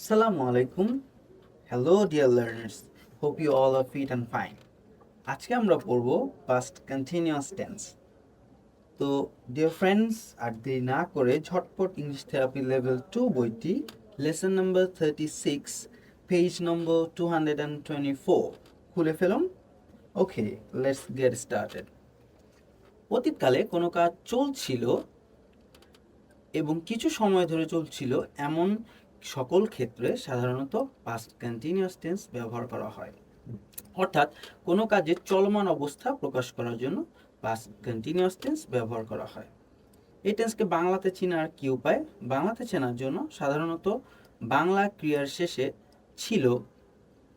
Assalamu alaikum. Hello, dear learners. Hope you all are fit and fine. আজকে আমরা পড়ব past continuous tense. তো dear friends আর দেরি না করে ঝটপট ইংলিশ থেরাপি লেভেল টু বইটি lesson number thirty six page number two hundred and twenty four খুলে ফেলুন ওকে লেটস গেট স্টার্টেড অতীতকালে কোনো কাজ চলছিল এবং কিছু সময় ধরে চলছিল এমন সকল ক্ষেত্রে সাধারণত পাস্ট কন্টিনিউয়াস টেন্স ব্যবহার করা হয়। অর্থাৎ কোনো কাজের চলমান অবস্থা প্রকাশ করার জন্য পাস্ট কন্টিনিউয়াস টেন্স ব্যবহার করা হয়। এই টেন্সকে বাংলাতে চেনার কি উপায়? বাংলাতে চেনার জন্য সাধারণত বাংলা ক্রিয়ার শেষে ছিল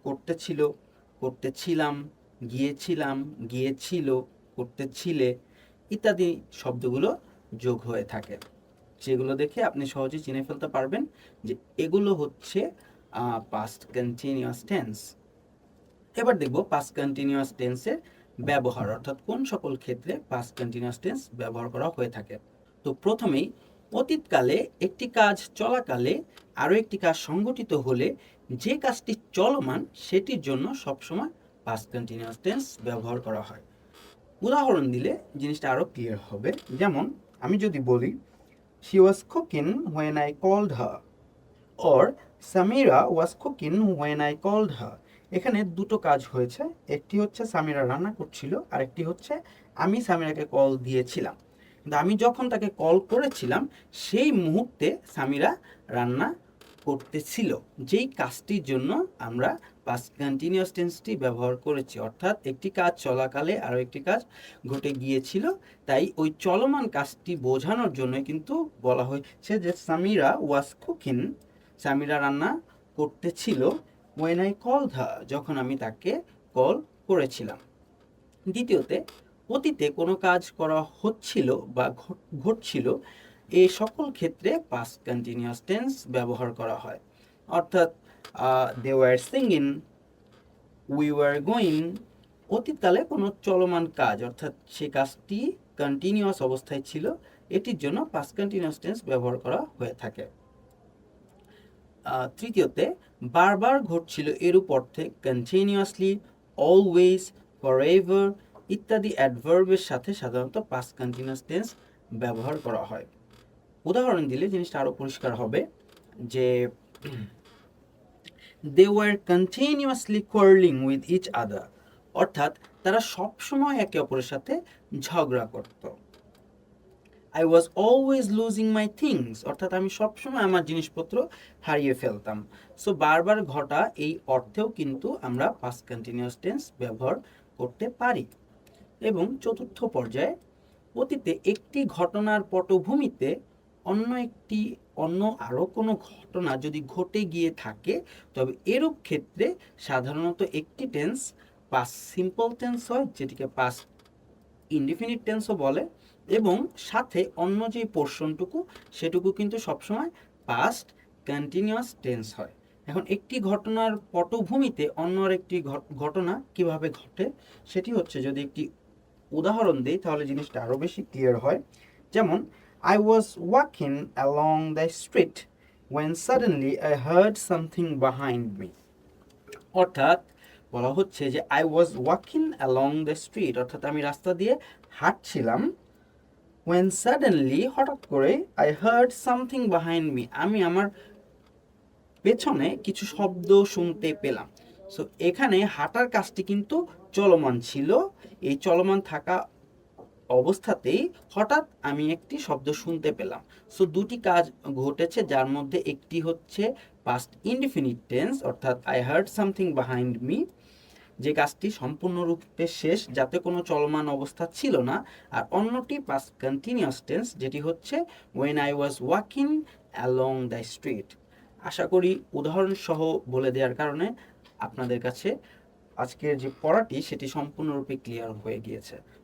করতে ছিল করতে ছিলাম গিয়েছিলাম, গিয়েছিল করতে ছিলে ইত্যাদি শব্দগুলো যোগ হয়ে থাকে। যেগুলো দেখে আপনি সহজে চিনে ফেলতে পারবেন যে এগুলো হচ্ছে পাস্ট কন্টিনিউয়াস টেন্স এবার দেখব পাস্ট কন্টিনিউয়াস টেন্সের ব্যবহার, অর্থাৎ কোন সকল ক্ষেত্রে পাস্ট কন্টিনিউয়াস টেন্স ব্যবহার করা হয়ে থাকে। তো প্রথমেই অতীতকালে একটি কাজ চলাকালে আরও একটি কাজ সংগঠিত হলে যে কাজটি চলমান সেটির জন্য সবসময় পাস্ট কন্টিনিউয়াস টেন্স ব্যবহার করা হয়। উদাহরণ দিলে জিনিসটা আরও ক্লিয়ার হবে। যেমন আমি যদি বলি She was cooking when I called her. Or, Samira was cooking when I called her. এখানে দুটো কাজ হয়েছে একটি হচ্ছে সামিরা রান্না করছিল আর একটি হচ্ছে আমি সামিরাকে কল দিয়েছিলাম কিন্তু আমি যখন তাকে কল করেছিলাম, সেই মুহূর্তে সামিরা রান্না করতেছিল যেই কাজটির জন্য আমরা পাস্ট কন্টিনিউয়াস টেন্সটি ব্যবহার করেছি। অর্থাৎ একটি কাজ চলাকালে আরও একটি কাজ ঘটে গিয়েছিল। তাই ওই চলমান কাজটি বোঝানোর জন্য কিন্তু বলা হয়েছে যে সামিরা ওয়াজ কুকিং সামিরা রান্না করতেছিল ওয়েন আই কল ধা যখন আমি তাকে কল করেছিলাম। দ্বিতীয়তে, অতীতে কোনো কাজ করা হচ্ছিল বা ঘট- ঘটছিল এই সকল ক্ষেত্রে পাস্ট কন্টিনিউয়াস টেন্স ব্যবহার করা হয়। অর্থাৎ they were singing we were going অতীতকালে কোনো চলমান কাজ, অর্থাৎ সে কাজটি কন্টিনিউয়াস অবস্থায় ছিল, এটির জন্য পাস্ট কন্টিনিউয়াস টেন্স ব্যবহার করা হয়ে থাকে। তৃতীয়তে, বারবার ঘটছিল এরূপ অর্থে কন্টিনিউয়াসলি অলওয়েজ ফরএভার ইত্যাদি অ্যাডভার্বের সাথে সাধারণত পাস্ট কন্টিনিউয়াস টেন্স ব্যবহার করা হয়। উদাহরণ দিলে জিনিসটা আরও পরিষ্কার হবে যে they were continuously quarrelling with each other অর্থাৎ তারা সবসময় একে অপরের সাথে ঝগড়া করত। I was always losing my things অর্থাৎ আমি সবসময় আমার জিনিসপত্র হারিয়ে ফেলতাম। সো বারবার ঘটা এই অর্থেও কিন্তু আমরা পাস্ট কন্টিনিউয়াস টেন্স ব্যবহার করতে পারি। এবং চতুর্থ পর্যায়ে অতীতে একটি ঘটনার পটভূমিতে অন্য একটি, অন্য আরও কোনো ঘটনা যদি ঘটে গিয়ে থাকে, তবে এরূপ ক্ষেত্রে সাধারণত একটি টেন্স পাস সিম্পল টেন্স হয়, যেটিকে পাস ইনডিফিনিট টেন্সও বলে, এবং সাথে অন্য যে পোর্শনটুকু সেটুকু কিন্তু সবসময় পাস্ট কন্টিনিউয়াস টেন্স হয়। এখন একটি ঘটনার পটভূমিতে অন্য একটি ঘটনা কীভাবে ঘটে, সেটি হচ্ছে যদি একটি উদাহরণ দিই, তাহলে জিনিসটা আরও বেশি ক্লিয়ার হয়। যেমন I was walking along the street when suddenly I heard something behind me অর্থাৎ বলা হচ্ছে যে I was walking along the street অর্থাৎ আমি রাস্তা দিয়ে হাঁটছিলাম ওয়েন সাডেনলি হঠাৎ করে I heard something behind me আমি আমার পেছনে কিছু শব্দ শুনতে পেলাম। সো এখানে হাঁটার কাজটি কিন্তু চলমান ছিল। এই চলমান থাকা অবস্থাতেই হঠাৎ আমি একটি শব্দ শুনতে পেলাম। সো দুটি কাজ ঘটেছে, যার মধ্যে একটি হচ্ছে পাস্ট ইনডিফিনিট টেন্স অর্থাৎ I heard something behind me যে কাজটি সম্পূর্ণরূপে শেষ, যাতে কোনো চলমান অবস্থা ছিল না। আর অন্যটি পাস্ট কন্টিনিউয়াস টেন্স যেটি হচ্ছে when I was walking along the street আশা করি উদাহরণ সহ বলে দেওয়ার কারণে আপনাদের কাছে আজকের যে পড়াটি, সেটি সম্পূর্ণরূপে ক্লিয়ার হয়ে গিয়েছে।